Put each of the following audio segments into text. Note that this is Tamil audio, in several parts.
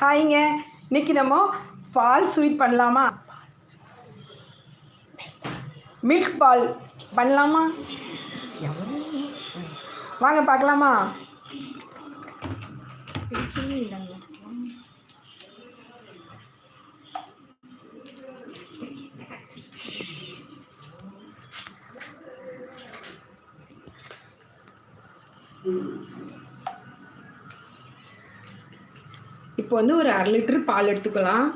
ஹாய்ங்க இன்னைக்கு நம்ம பால் ஸ்வீட் பண்ணலாமா? மில்க் பால் பண்ணலாமா? வாங்க பார்க்கலாமா? இப்போ வந்து ஒரு அரை லிட்டர் பால் எடுத்துக்கலாம்.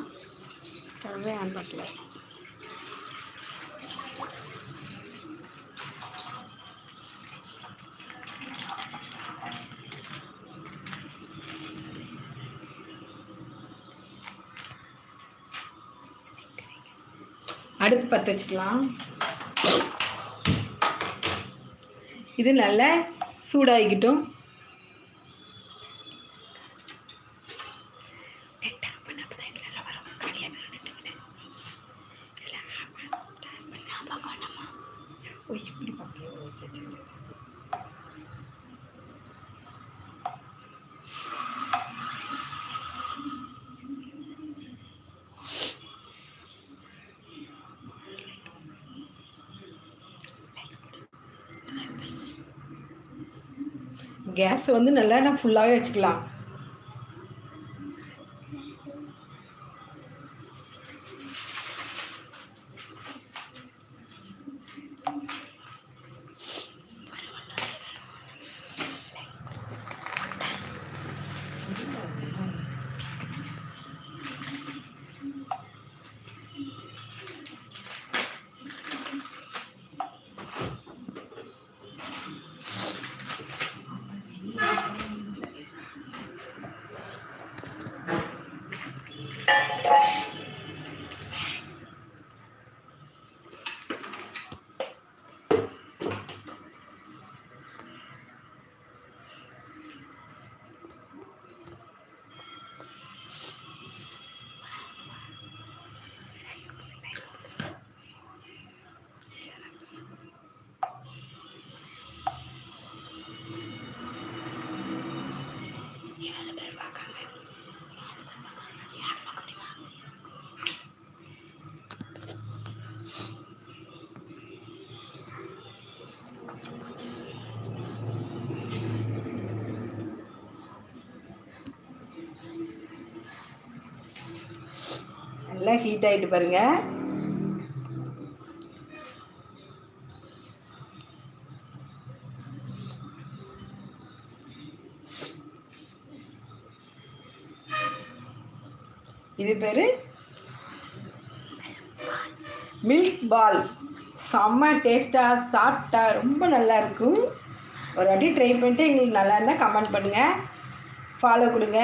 அடுப்பு பற்ற வச்சுக்கலாம். இது நல்லா சூடாகிக்கிட்டும். கேஸ் வந்து நல்லா நான் ஃபுல்லாகவே வச்சுக்கலாம். நல்லா ஹீட் ஆகிட்டு பாருங்கள் இது பேர் மில்க் பால் செம்ம டேஸ்ட்டாக சாஃப்டாக ரொம்ப நல்லா இருக்கும். ஒரு வாட்டி ட்ரை பண்ணிட்டு எங்களுக்கு நல்லா இருந்தால் கமெண்ட் பண்ணுங்கள் ஃபாலோ கொடுங்க.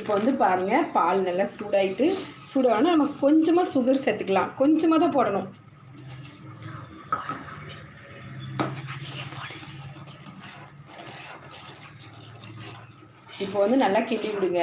இப்போ வந்து பாருங்கள் பால் நல்லா சூடாயிட்டு சூடாகணும் நம்ம கொஞ்சமாக சுகர் சேர்த்துக்கலாம். கொஞ்சமாக தான் போடணும். இப்போ வந்து நல்லா கிண்டி விடுங்க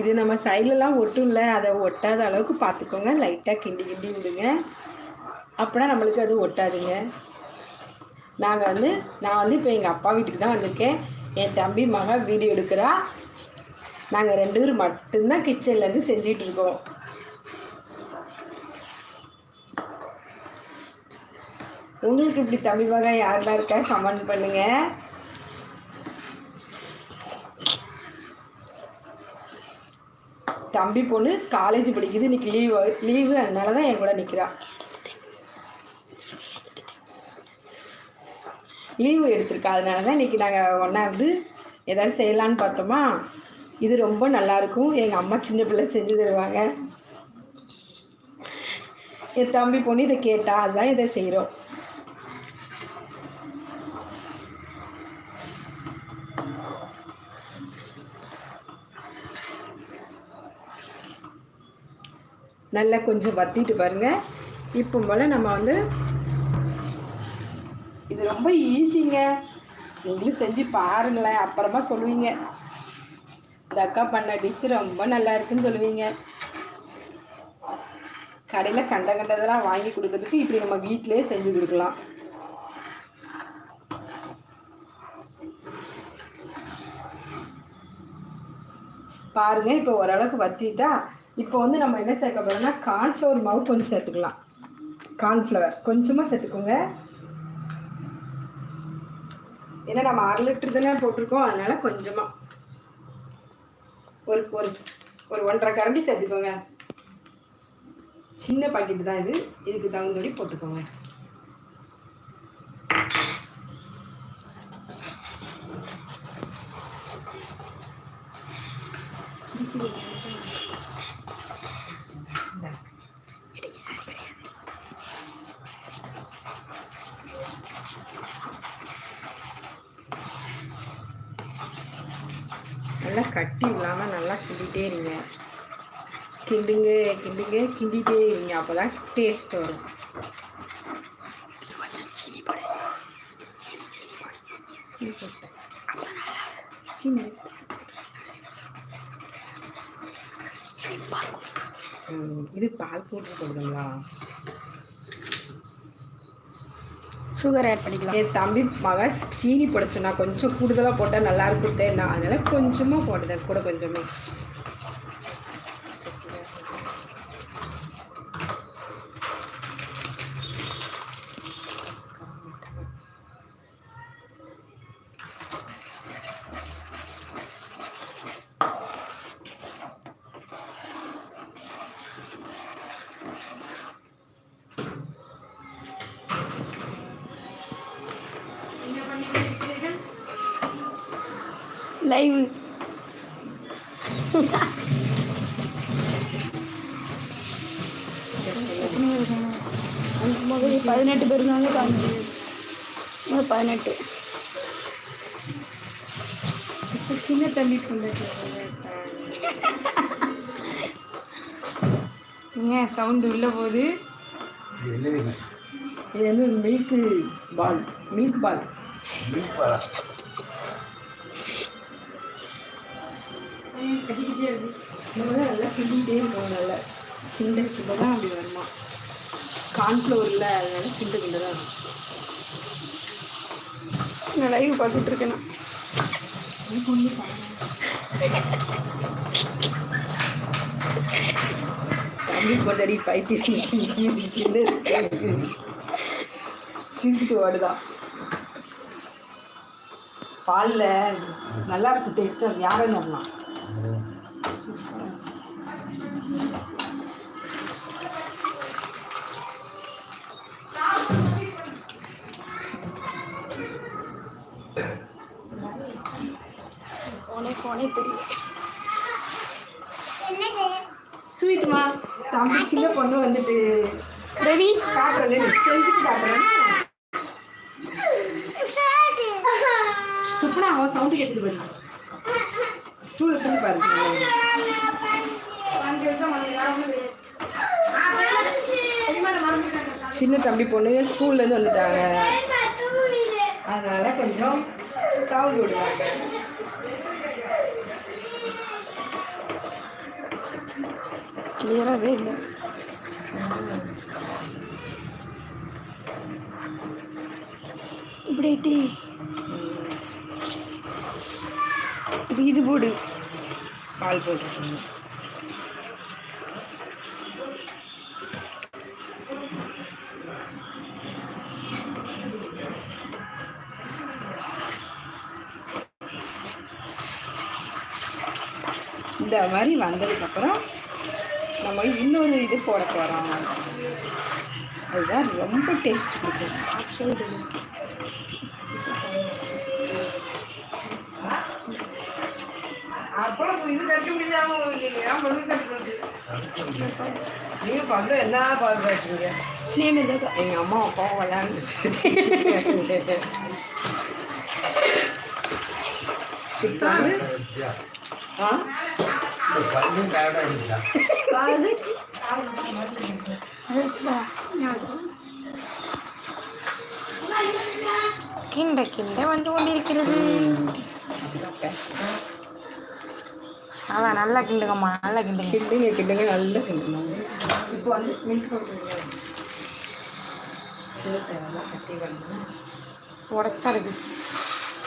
இது நம்ம சைட்லலாம் ஒட்டும்ல அதை ஒட்டாத அளவுக்கு பார்த்துக்கோங்க. லைட்டாக கிண்டி கிண்டி விடுங்க. அப்படின்னா நம்மளுக்கு அது ஒட்டாதுங்க. நாங்கள் வந்து நான் வந்து இப்போ எங்கள் அப்பா வீட்டுக்கு தான் வந்திருக்கேன். என் தம்பி மக வீடியோ எடுக்கிறா. நாங்கள் ரெண்டு பேரும் மட்டும்தான் கிச்சன்லேருந்து செஞ்சிட்டு இருக்கோம். உங்களுக்கு இப்படி தம்பி மகன் யாரெல்லாம் இருக்கா? கமெண்ட் பண்ணுங்கள் தம்பி பொண்ணு காலேஜ் படிக்குது. இன்னைக்கு லீவு லீவு அதனால தான் என் கூட நிற்கிறா லீவு எடுத்திருக்கா. அதனால தான் இன்றைக்கி நாங்கள் ஒன்றா இருந்து ஏதாவது செய்யலான்னு பார்த்தோமா? இது ரொம்ப நல்லாயிருக்கும் எங்கள் அம்மா சின்ன பிள்ளை செஞ்சு தருவாங்க. என் தம்பி பொண்ணு இதை கேட்டா அதுதான் இதை செய்கிறோம் நல்லா கொஞ்சம் வத்திட்டு பாருங்கள் இப்போ போல் நம்ம வந்து இது ரொம்ப ஈஸிங்க நீங்களும் செஞ்சு பாருங்களேன். அப்புறமா சொல்லுவீங்க. இந்த அக்கா பண்ண டிஷ் ரொம்ப நல்லா இருக்குன்னு சொல்லுவீங்க. கடையில் கண்ட கண்டதெல்லாம் வாங்கி கொடுக்கறதுக்கு இப்படி நம்ம வீட்டிலே செஞ்சு கொடுக்கலாம். பாருங்கள் இப்போ ஓரளவுக்கு வத்திட்டா இப்போ வந்து நம்ம என்ன சேர்க்க போகிறோம்னா கார்ன்ஃப்ளவர் மாவு கொஞ்சம் சேர்த்துக்கலாம். கார்ன்ஃப்ளவர் கொஞ்சமாக சேர்த்துக்கோங்க. ஏன்னா நம்ம அரை லிட்டர் தானே போட்டிருக்கோம். அதனால் கொஞ்சமாக ஒரு ஒரு ஒரு ஒன்றரை கரண்டி சேர்த்துக்கோங்க. சின்ன பாக்கெட்டு தான் இது. இதுக்கு தகுந்தபடி போட்டுக்கோங்க இந்தா. நல்லா கட்டி இல்லாமல் நல்லா கிண்டிகிட்டே இருங்க கிண்டுங்க கிண்டுங்க கிண்டிகிட்டே இருங்க. அப்போ தான் டேஸ்ட் வரும் சீனி போட்டேன் சீனி ம், இது பால் போட்டு போடுங்களா சுகர் ஆட் பண்ணிக்கலாம். என் தம்பி மக சீனி போட சொன்னா கொஞ்சம் கூடுதலாக போட்டால் நல்லா இருக்கும்ட்டே நான் அதனால கொஞ்சமாக போடுதேன் கூட கொஞ்சமே. பதினெட்டு. பேர் இருந்தாங்க காமிச்சு பதினெட்டு இப்போ சின்ன தம்பி ஏன் சவுண்டு உள்ளே போகுது? இது? வந்து மில்க்கு பால் மில்க் பால் மில்க் பாலா நம்ம தான் நல்லா கிண்டிகிட்டே இருக்கோம் நல்லா கிண்ட கிண்ட தான் அப்படி வருமா கார்ன்ஃப்ளவரில் அதனால கிண்ட கிண்ட தான் இருக்கும் நான் லைவ் பார்த்துட்டு இருக்கேன் நான். தம்பி கொண்டாடி பைத்தியம் சின்ன சிரிச்சுட்டு ஓடுதான் பாலில் நல்லா இருக்கும் டேஸ்ட்டாக யாரும் வரலாம் ஃபோனே ஃபோனே தெரியும் ஸ்வீட்டுமா? தம்பி சின்ன பொண்ணு வந்துட்டு ரவி காட்டுறேன் செஞ்சுட்டு காட்டுறேன் சுப்னா அவன் சவுண்டு கேட்டுட்டு பாரு. ஸ்டூல் எடுத்து பாரு சின்ன தம்பி பொண்ணுங்க ஸ்கூல்லேருந்து வந்துட்டாங்க. அதனால கொஞ்சம் சவுண்ட் விடுவாங்க கிளியராகவே இல்லை. இப்படி இப்போ இது போடு. பால் போட்டுருக்கோங்க இந்த மாதிரி வந்ததுக்கப்புறம் நம்ம இன்னொரு இது போட போகிறோம் அதுதான் ரொம்ப டேஸ்ட் கொடுக்கும். சொல்லுது அப்புறம் இது கட்ட முடியாம ஏன் பல்லு கட்டுறது நீங்க பல்லு என்ன இல்லை எங்க அம்மா அப்பாவும் விளையாண்டுட்டு ஆ? கிண்ட கிண்ட வந்து கொண்டிருக்கிறது. அதான் நல்லா கிண்டுங்கம்மா நல்லா கிண்டுங்க. கிண்டுங்க கிண்டுங்க நல்லா கிண்டுங்க. இப்போ வந்து மில்க் தேவையில்ல கட்டி வரணும் உடச்சு இருக்கு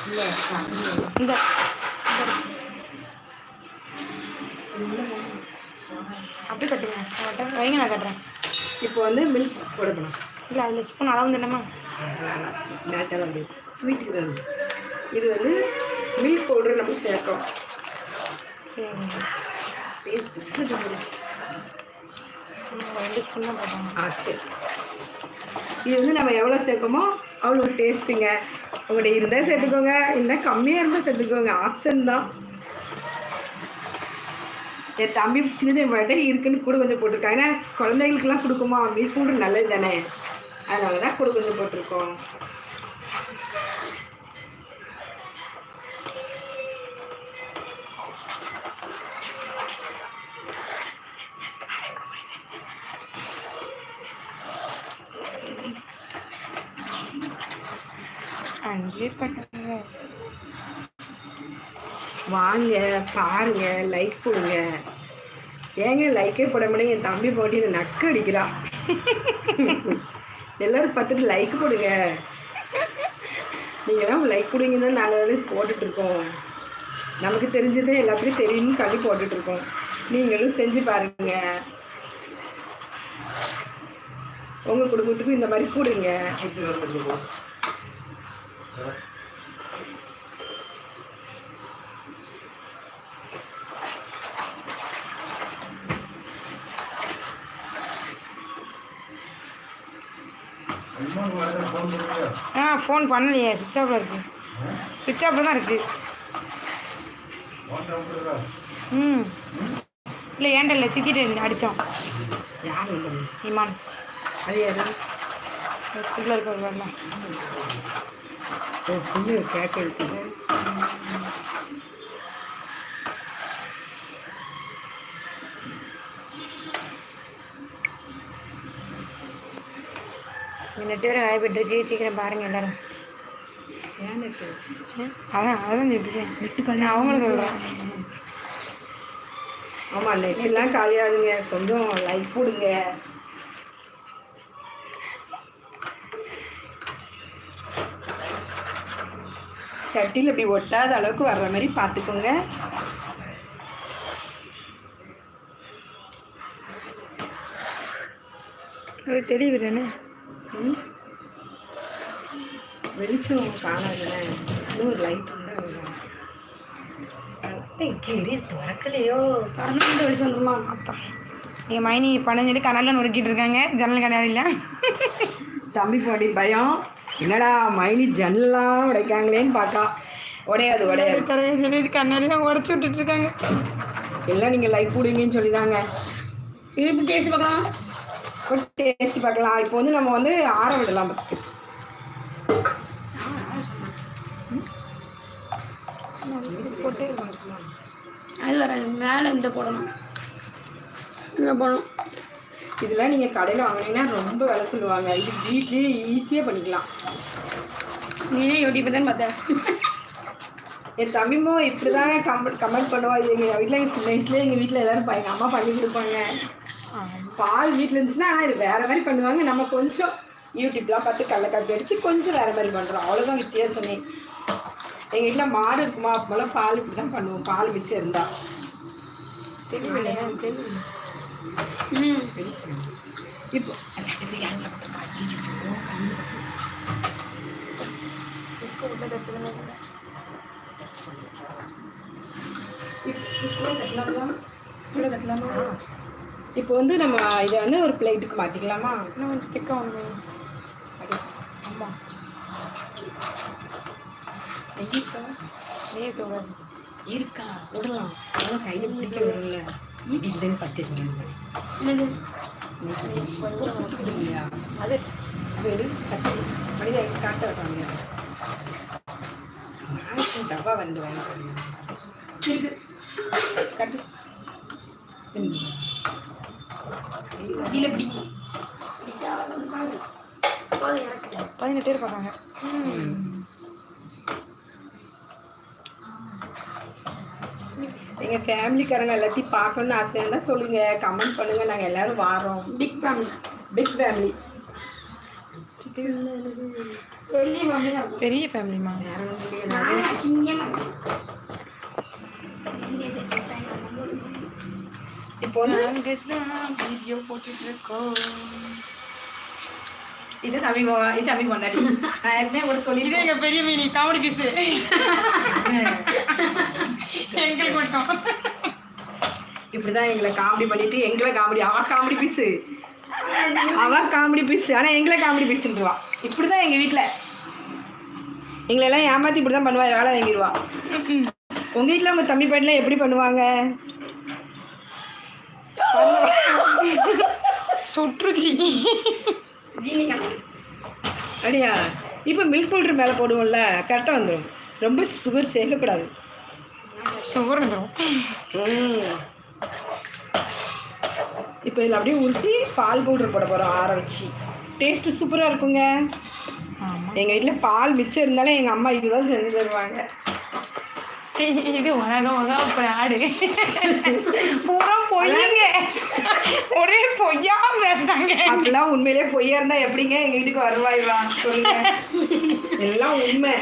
இல்லை இந்த. அப்படி கட்டுங்க. கட்டுறேன். வைங்க நான் கட்டுறேன். இப்போ வந்து மில்க் கொடுக்கணும் இல்லை அதில் ஸ்பூன் அளவு அப்படி ஸ்வீட்டுக்கு இது வந்து மில்க் பவுடர் நம்ம சேர்க்கிறோம் சரி ரெண்டு ஸ்பூன் ஆ சரி. இது வந்து நம்ம எவ்வளோ சேர்க்கமோ அவ்வளோ டேஸ்ட்டுங்க. உங்கள்கிட்ட இருந்தால் சேர்த்துக்கோங்க இல்லை கம்மியாக இருந்தால் சேர்த்துக்கோங்க. ஆப்ஷன் தான். என் தம்பி சின்னதே மாட்டே இருக்குன்னு கூட கொஞ்சம் போட்டிருக்காங்க ஏன்னா குழந்தைங்களுக்குலாம் கொடுக்குமா? அப்படின்னு கூட நல்லது தானே. அதனால தான் கூட கொஞ்சம் போட்டிருக்கோம். அஞ்சே கட்டுங்க வாங்க பாருங்க லைக் போடுங்க. ஏங்க லைக்கே போட முடியும் என் தம்பி போட்டு நக்கு அடிக்கிறான் எல்லாரும் பார்த்துட்டு லைக் போடுங்க. நீங்களாம் லைக் போடுங்கன்னு தான் நாங்கள் வந்து போட்டுட்ருக்கோம் நமக்கு தெரிஞ்சதே எல்லாத்துக்கும் தெரியும்னு கல்வி போட்டுட்ருக்கோம் நீங்களும் செஞ்சு பாருங்க. உங்கள் குடும்பத்துக்கும் இந்த மாதிரி கூடுங்க அம்மா வரத ஃபோன் பண்ணுங்க ஆ ஃபோன் பண்ணலையே. சுவிட்ச் ஆஃபில் இருக்குது சுவிட்ச் ஆஃபில் தான் இருக்குது ம். இல்லை ஏன்டா இல்லை சிக்கிட்டு அடித்தோம் யார் இமான். அது யாரு? இதுக்குள்ளே ஒரு இருக்குது நெட்டு வேறு காயப்பட்டுருக்கு. சீக்கிரம் பாருங்கள் எல்லாரும். ம், அதான் அதான் சொல்லிட்டுருக்கேன் நான் அவங்களும் சொல்கிறேன் ஆமாம் நெட்டெல்லாம் காலியாகுங்க கொஞ்சம் லைக் போடுங்க. சட்டியில் இப்படி ஒட்டாத அளவுக்கு வர்ற மாதிரி பார்த்துக்கோங்க. அது தெரியுது தானே? ம்? வெளிச்சம் காணாதுண்ணே இன்னும் ஒரு லைட் கிரி திறக்கலையோ? திறந்து வெளிச்சம் வந்துருமா? அதான் எங்கள் மைனி பண்ண சொல்லி கனலில் நொறுக்கிட்டு இருக்காங்க. ஜன்னல் கண்ணாடியில். தம்பி பாடி பயம். என்னடா மைனி ஜன்னலாம் உடைக்காங்களேன்னு பார்க்கா உடையாது உடையாது. தரையை சொல்லி கண்ணாடிலாம் உடச்சி விட்டுட்டு இருக்காங்க எல்லாம் நீங்கள் லைக் போடுவீங்கன்னு சொல்லி தாங்க இது டேஸ்ட் பார்க்கலாம். டேஸ்ட் பார்க்கலாம். இப்போ வந்து நம்ம வந்து ஆற விடலாம் ஃபஸ்ட்டு போட்டு அது வராது. மேலே இந்த போடணும். இங்கே போடணும். இதெல்லாம் நீங்கள் கடையில் வாங்கினீங்கன்னா ரொம்ப விலை சொல்லுவாங்க. இது வீட்லேயே ஈஸியாக பண்ணிக்கலாம். நீனே யூடியூப் தான் பார்த்தேன் என் தம்பிமோ இப்படி தாங்க கமெண்ட் கமெண்ட் பண்ணுவா. இது எங்கள் வீட்டில் சின்ன வயசுலேயே எங்கள் வீட்டில் எல்லோரும் எங்கள் அம்மா பண்ணி கொடுப்பாங்க. பால் வீட்டில் இருந்துச்சுன்னா ஆனால் இது வேறு மாதிரி பண்ணுவாங்க. நம்ம கொஞ்சம் யூடியூப்லாம் பார்த்து கடல காப்பி அடித்து கொஞ்சம் வேறு மாதிரி பண்ணுறோம் அவ்வளோதான் வித்தியாசமே. எங்கள் வீட்டில் மாடு இருக்குமா? அப்போலாம் பால் இப்படி தான் பண்ணுவோம். பால் மிச்சம் இருந்தா. தெரியும் இப்போ சுட தட்டலாமா இப்போ வந்து நம்ம இதை வந்து ஒரு பிளேட்டுக்கு மாற்றிக்கலாமா இன்னும் கொஞ்சம் வந்து அம்மா. இருக்கா? நெய் தூள் இருக்கா. விடலாம். கையில் பிடிக்க வரும்ல இது இல்லைன்னு ஃபஸ்ட்டு சொல்லுங்க இல்லையா அது அது எடு சட்டை மனித காட்ட வைப்பாங்க டப்பா வந்து வாங்க இருக்கு கட்டு இல்லை இப்படி பதினெட்டு பேர் பார்த்தாங்க எங்கள் ஃபேமிலிக்காரங்க எல்லாத்தையும் பார்க்கணுன்னு ஆசையாக இருந்தால் சொல்லுங்கள் கமெண்ட் பண்ணுங்கள் நாங்கள் எல்லாரும் வாரோம். பிக் ஃபேமிலி பிக் ஃபேமிலி பெரிய ஃபேமிலிமா இப்போ வந்து வீடியோ போட்டுட்டு இருக்கோம். இது தமிழ் இது தமிழ் பொண்டாட்டி நான் ஏற்கனவே கூட இது சொல்லியிருக்கேன் எங்க பெரிய மீனி காமெடி பீஸ் எங்களுக்கு மட்டும் இப்படிதான் எங்களை காமெடி பண்ணிட்டு எங்களை காமெடி அவ காமெடி பீஸு அவ காமெடி பீஸ் ஆனால் எங்களை காமெடி பீஸ்ன்றவா இப்படிதான் எங்கள் வீட்டில் எங்களை எல்லாம் ஏமாத்தி இப்படி தான் பண்ணுவா வேலை வாங்கிடுவா. உங்கள் வீட்டில் உங்கள் தம்பி பாட்டிலாம் எப்படி பண்ணுவாங்க? சுற்றுச்சி. அப்படியா? இப்போ மில்க் பவுடர் மேலே போடுவோம்ல கரெக்டாக வந்துடும் ரொம்ப சுகர் சேர்க்கக்கூடாது. சுகர் வந்துடும் இப்போ இதில் அப்படியே உருட்டி பால் பவுடர் போட போகிறோம் ஆற வச்சு. டேஸ்ட்டு சூப்பராக இருக்குங்க. எங்கள் வீட்டில் பால் மிச்சம் இருந்தாலும் எங்கள் அம்மா இதுதான் செஞ்சு தருவாங்க. இது உலக உலக பிராடு பூரா பொய்யுங்க ஒரே பொய்யா பேசுறாங்க. அப்படிலாம் உண்மையிலே பொய்யா இருந்தால் எப்படிங்க எங்கள் வீட்டுக்கு வருவாய்வா? சொல்லுங்க. எல்லாம் உண்மை.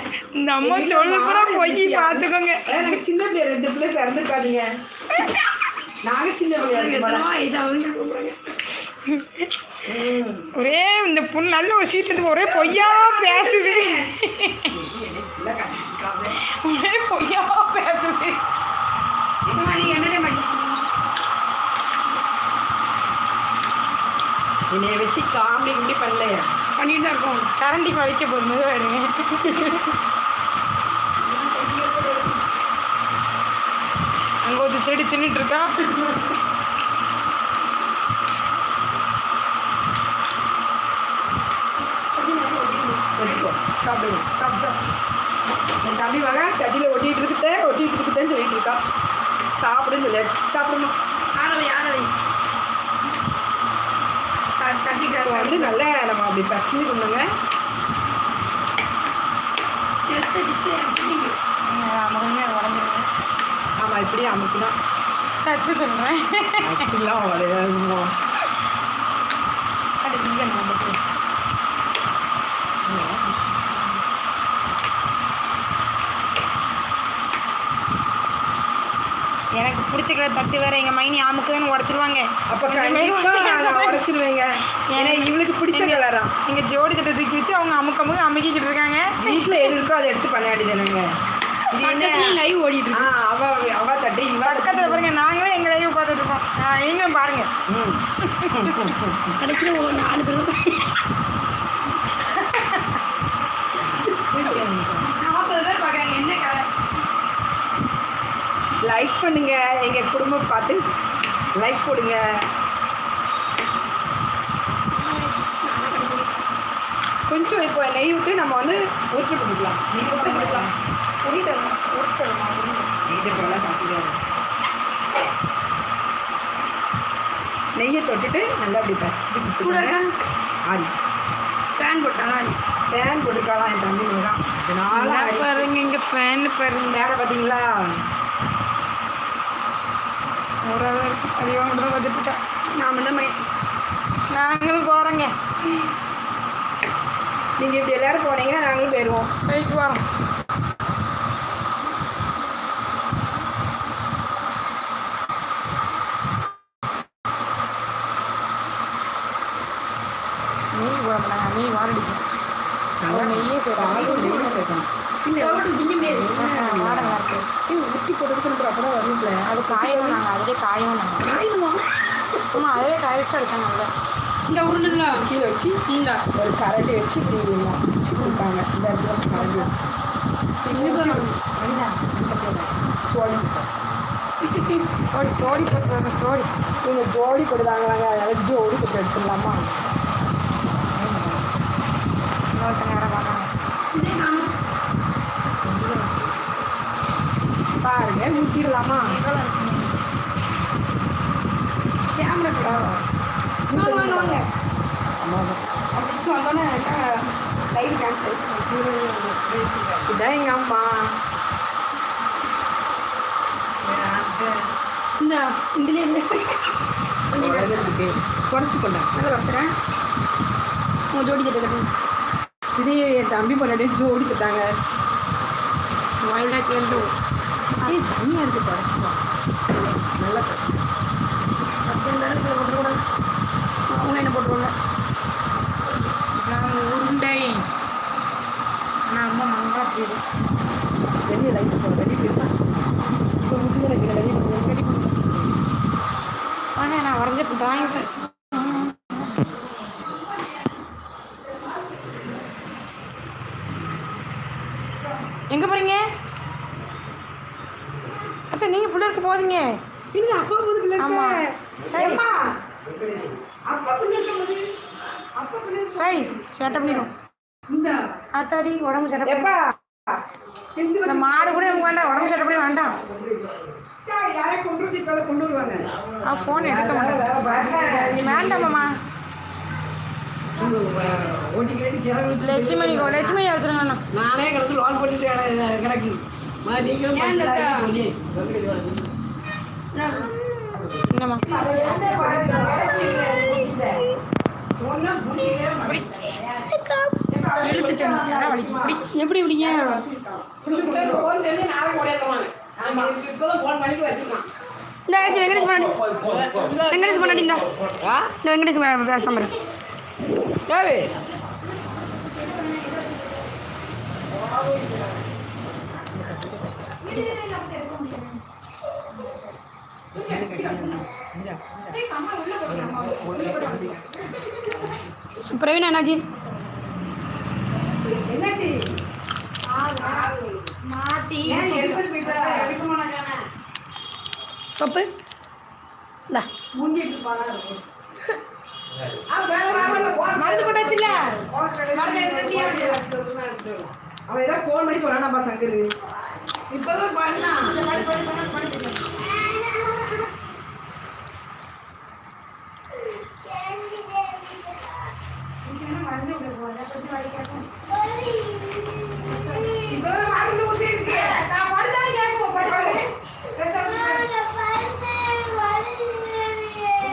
நம்ம எங்க சொல்றது பூரா பொய் அதான் நாங்கள் சின்ன பிள்ளை ரெண்டு பிள்ளை பிறந்திருக்காதுங்க நாங்கள் சின்ன பிள்ளையா ம். ஒரே இந்த பொண்ணு நல்ல ஒரு சீட் எடுத்து ஒரே பொய்யா பேசுது. கண்டிப்பாக ஒரே பொய்யா பேசுது என்னைய வச்சு காமெடி இப்படி பண்ணலையா பண்ணிட்டு தான் இருக்கோம். கரண்டிக்கு வலிக்க போகுது மெதுவாயிடுங்க அங்கே ஒரு தேடி தின்னுட்டு இருக்கா? சாப்பிடுங்க. சாப்பிட்டா என் தம்பி மகன் சட்டியில் ஒட்டிகிட்டு இருக்குதே ஒட்டிகிட்டு இருக்குதேன்னு சொல்லிட்டு இருக்கா சாப்பிடுன்னு சொல்லியாச்சு. சாப்பிடணும் இப்போ வந்து நல்லா நம்ம அப்படி பசங்க பண்ணுங்க ஆமாம் இப்படி அமுக்கணும் தட்டு சொல்கிறேன் அப்படிலாம் உடையாதுமா அது இங்கே நமக்கு எனக்கு பிடிச்சிக்கிற தட்டு வேற எங்கள் மைனி அமுக்குதுன்னு உடச்சிருவாங்க. அப்போ உடைச்சிருவேங்க. ஏன்னா இவளுக்கு பிடிச்ச கலரா? எங்கள் ஜோடி தட்டை தூக்கி வச்சு அவங்க அமுக்க அமுக்க அமுக்கிக்கிட்டு இருக்காங்க. வீட்டில் எது இருக்கோ அதை எடுத்து பண்ணாடிதானுங்க இது என்ன? லைவ் ஓடிட்டு ஆ அவ அவ தட்டு இவ பக்கத்தில் பாருங்க நாங்களே எங்கள் லைவ் பார்த்துட்டு இருக்கோம். நீங்களும் பாருங்க. ம். கடைசியில் ஒரு நாலு பேர் நாற்பது பேர் பார்க்குறாங்க என்ன கதை லைக் பண்ணுங்க. எங்க குடும்பம் பார்த்து லைக் போடுங்க. கொஞ்சம் இப்போ நெய் விட்டு நம்ம வந்து உருட்டு கொடுக்கலாம். கொடுக்கலாம். புரியுது உருட்டுமா நெய்யை தொட்டுட்டு நல்லா அப்படி பசி ஆடிச்சு ஃபேன் போட்டாங்க ஃபேன் கொடுக்கலாம் என் தம்பி தான். பாருங்க இங்கே ஃபேன் பாருங்க. வேற பார்த்தீங்களா ஒரு அதிகமாக மட்டும் தான் நான் மட்டும் நாங்களும் போகிறோங்க நீங்கள் இப்படி எல்லாரும் போனீங்கன்னா நாங்களும் போயிடுவோம் போயிட்டு வரோம் மீன் போட மாட்டாங்க வாரடிக்கும் நல்லா நெய்யே சேர்க்கணும் நெய்யே சேர்க்கணும் இல்லை வாடகை இருக்கு ஊற்றி போட்டதுக்கு அப்புறம் அது காயணும் நாங்கள் அதிலே காயவும் நாங்கள் ஆமாம் அதிலே காய வச்சு எடுத்தாங்க நல்லா இந்த உருண்டுங்களா கீழே வச்சு இந்த ஒரு கரண்டி வச்சு இப்படி வச்சு கொடுப்பாங்க. இந்த இடத்துல கரண்டி வச்சு. சோடி சோடி போட்டுருவாங்க சோடி. இவங்க ஜோடி கொடுத்தாங்களாங்க அதனால ஜோடி போட்டு எடுத்துடலாமா? பார்க்காங்க ஊற்றிடலாமா கேமரா கூட வாங்க வாங்க வாங்க வந்தோன்னே கேன்சல் இதான் எங்கள் அம்மா இந்த இதுலேயே குறைச்சி கொண்டேன் நல்லா வச்சுறேன் உங்கள் ஜோடி கேட்டு இது என் தம்பி பொண்ணாடி ஜோடி கட்டாங்க வயலாட் வந்து ஏய் தனியாக இருக்கு குறைச்சிப்பா நல்லா பத்து நேரத்தில் அவங்க என்ன போட்டுருவாங்க? நாங்கள் உருண்டை. ஆனால் அம்மா மங்கா போயிடு வெளியே லைட் போ வெளியே போயிருப்பேன் இப்போ நினைக்கிற வெளியே போய் செடி வாங்க நான் வரைஞ்ச டிராயிங் எங்கே போகிறீங்க அச்சா நீங்கள் பிள்ளை இருக்க போதீங்க இல்லை அப்பா போது பிள்ளை ஆமா. சரி. அம்மா அப்பா பிள்ளை இருக்கும் போது அப்பா பிள்ளை சரி சேட்டை பண்ணிடும் இந்த ஆத்தாடி உடம்பு சேட்டை பண்ணி எப்பா எந்த இந்த மாடு கூட நமக்கு வேண்டாம் உடம்பு சேட்டை பண்ணி வேண்டாம். ஆ ஃபோன் எடுக்க மாட்டேன். சிறகு லட்சுமணி லட்சுமணி எடுத்துருங்கண்ணா நானே கிடந்து பண்ணிட்டு கிட- கிடக்கு. என்னம்மா அதான் வலிக்கு இப்படி. எப்படி இப்படிங்க. இந்த வெங்கடேஷ் பண்ணாடி வெங்கடேஷ் பண்ணாடி இந்த. வெங்கடேஷ் பேச? பிரவீன் என்னாச்சு என்னாச்சு? மாட்டி ஏன் எடுத்துட்டு போயிட்டா? எடுக்க மாட்டாங்கண்ணே. சொப்பு இந்தா மூஞ்சி எடுத்துப்பானா இருக்கும். ஆ, வேற வேற வேற போஸ்ட் மருந்து போட்டாச்சுல்ல? அவன் ஏதோ ஃபோன் பண்ணி சொன்னானாப்பா சங்கரு. இப்பதான் பண்ணான் இப்பதான் மருந்து ஊசி இருக்கு நான் மருந்தான் கேட்கும் பரவாயில்ல பேசாம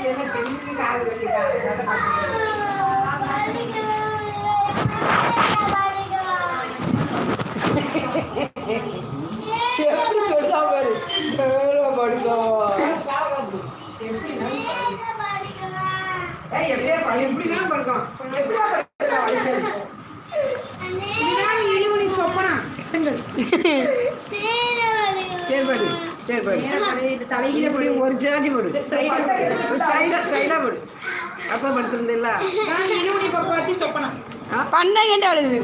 என்ன தெரிஞ்சு காது வலி காது வேலை பார்த்துட்டு. எப்படி சொல்றா பாரு மேல படுக்கும் ஏய் எப்படியா படு எப்படினா படுக்கும் எப்படியா படுக்கும் இழிமணி சொப்பனா சரி படு. சரி படு. தலையில படி ஒரு சார்ஜ் போடு. சைடா சைடா போடு. அப்பா படுத்திருந்தில்ல இழிமணி பப்பாட்டி சொப்பனா பண்ண கேட்டு அழுது?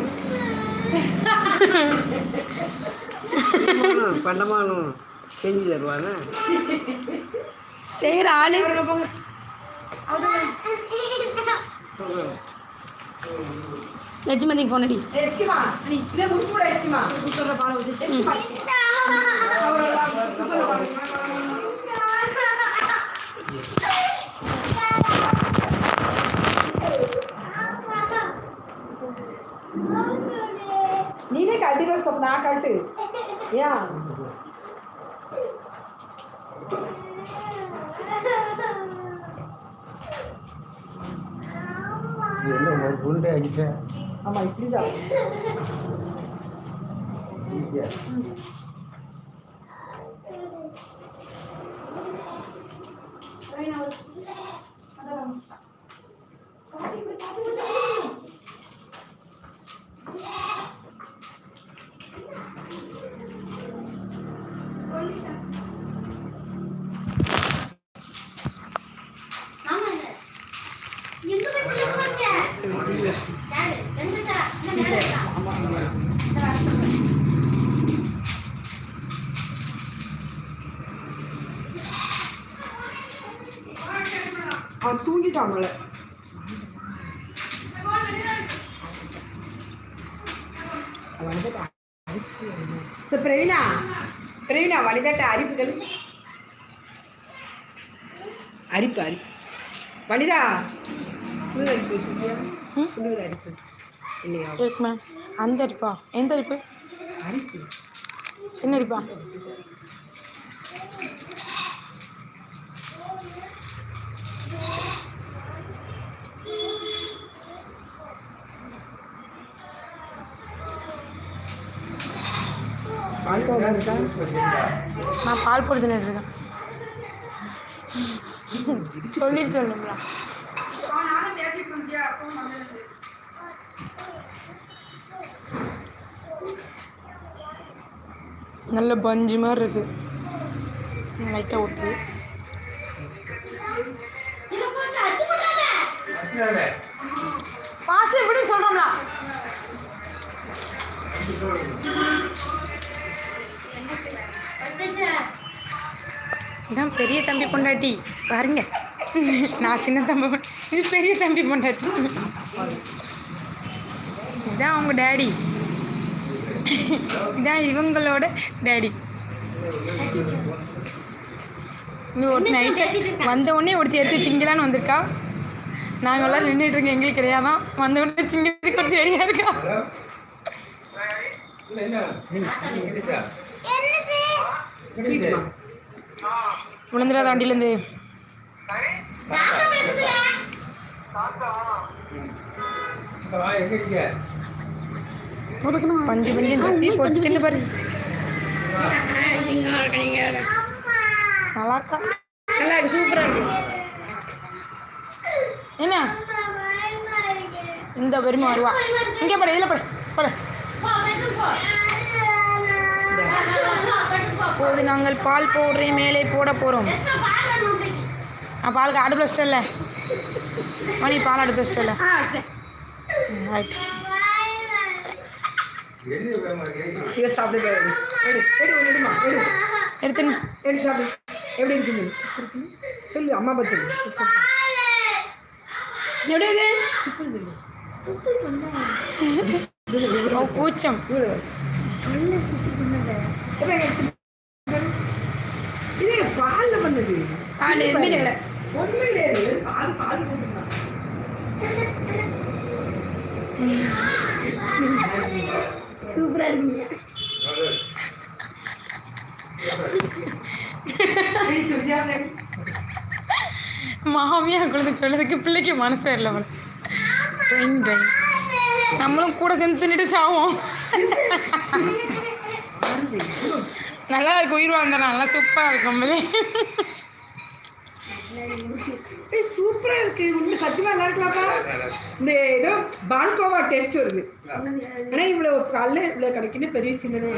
பண்ணமானும் செஞ்சு தருவானே செய்கிற ஆளு. லட்சுமதிக்கு ஃபோன் அடி எஸ்கிமா நீ இதை முடிச்சு விட எஸ்கிமா குத்தர பால வச்சு எஸ்கிமா நீனே கட்டிட்டு சொல் நான் கட்டு ஏன் என்ன ஒரு உருண்டை ஆகிட்டேன் ஆமாம் இப்படி தான் அவன் அரிப்பு அரிப்பு. வனிதா சுடுதல் அரிப்பு வச்சிருக்கியா? சுடுதல் அரிப்பு. இல்லையா? இருக்கு மேம் அந்த அரிப்பா? எந்த அரிப்பு? அரிப்பு. சின்ன அரிப்பா? நான் பால் பொடி தின்னுட்டு சொல்லி சொல்லுங்களா நல்ல பஞ்சு மாதிரி இருக்கு லைட்டாக ஊற்றுது பாசம் எப்படின்னு சொல்கிறோம்ல இதான் பெரிய தம்பி பொண்டாட்டி. பாருங்க. நான் சின்ன தம்பி இது பெரிய தம்பி பொண்டாட்டி. இதான் அவங்க டேடி. இதான் இவங்களோட டேடி. இன்னும் ஒரு நைஸாக வந்த உடனே ஒருத்தி எடுத்து திங்கலான்னு வந்திருக்கா. நாங்கள் எல்லாம் நின்றுட்டு இருக்கோம் எங்களுக்கு கிடையாதான் வந்த உடனே திங்கிறதுக்கு ஒருத்தி ரெடியாக இருக்கா? விழுந்துடாத வண்டியிலேருந்து. பஞ்சு பஞ்சு சுற்றி போட்டு தின்னு பாரு. நல்லா இருக்கா நல்லா இருக்கு சூப்பராக இருக்கு என்ன? இந்த பெருமை வருவா. இங்கே படு இதில் படு படு. இப்போது நாங்கள் பால் பவுடரை மேலே போட போகிறோம் ஆ பாலுக்கு அடுப்பு வச்சிட்டல மணி பால் அடுப்பு வச்சிட்டல ரைட் என்ன வேகமா இருக்கு? இதை சாப்பிடு பாரு. எடு. எடு ஒன்று எடுமா எடு. எடுத்து எடு சாப்பிடு. எப்படி இருக்குது சொல்லு அம்மா பத்து. எப்படி இருக்கு? சொல்லு ஓ கூச்சம் இவ்வளோ எப்ப எங்க எடுத்து பாரு. இது பால்ல பண்ணது பால் இல்லை. ஒண்ணுமே கிடையாது பால் பால் போட்டுருந்தான் சூப்பரா இருக்கீங்க. மாமியா குழந்தை சொல்லதுக்கு பிள்ளைக்கு மனசு வரல நம்மளும் கூட சேர்ந்து தின்னுட்டு சாவோம். நல்லா இருக்கு உயிர் வாழ்ந்துடும் நல்லா சூப்பராக இருக்கும் சூப்பரா இருக்கு. உண்மை சத்தியமா நல்லா இருக்கலாப்பா இந்த ஏதோ பால்கோவா டேஸ்ட் வருது. ஆனா இவ்வளவு காலைல இவ்வளவு கிடைக்குன்னு பெரிய சிந்தனை.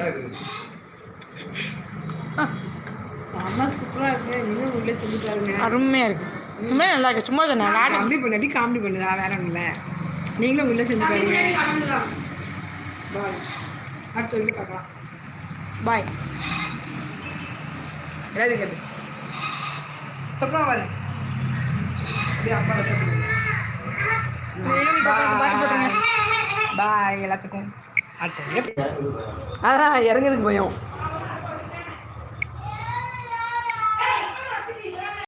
ஆமா சூப்பரா இருக்கு. நீங்களும் உள்ள செஞ்சு பாருங்க. அருமையாக இருக்கு. உண்மையாக நல்லா இருக்கு. சும்மா சொன்னேன் காமெடி பண்ணாட்டி காமெடி பண்ணுதா வேற ஒண்ணுல நீங்களும் உள்ள செஞ்சு பாருங்க. பாய். அடுத்த வீடு பார்க்கலாம். பாய் கேது கேட்டு சப்பரம் பாரு அப்படியே அப்பா பாய் எல்லாத்துக்கும் அதான் இறங்குறதுக்கு பயம்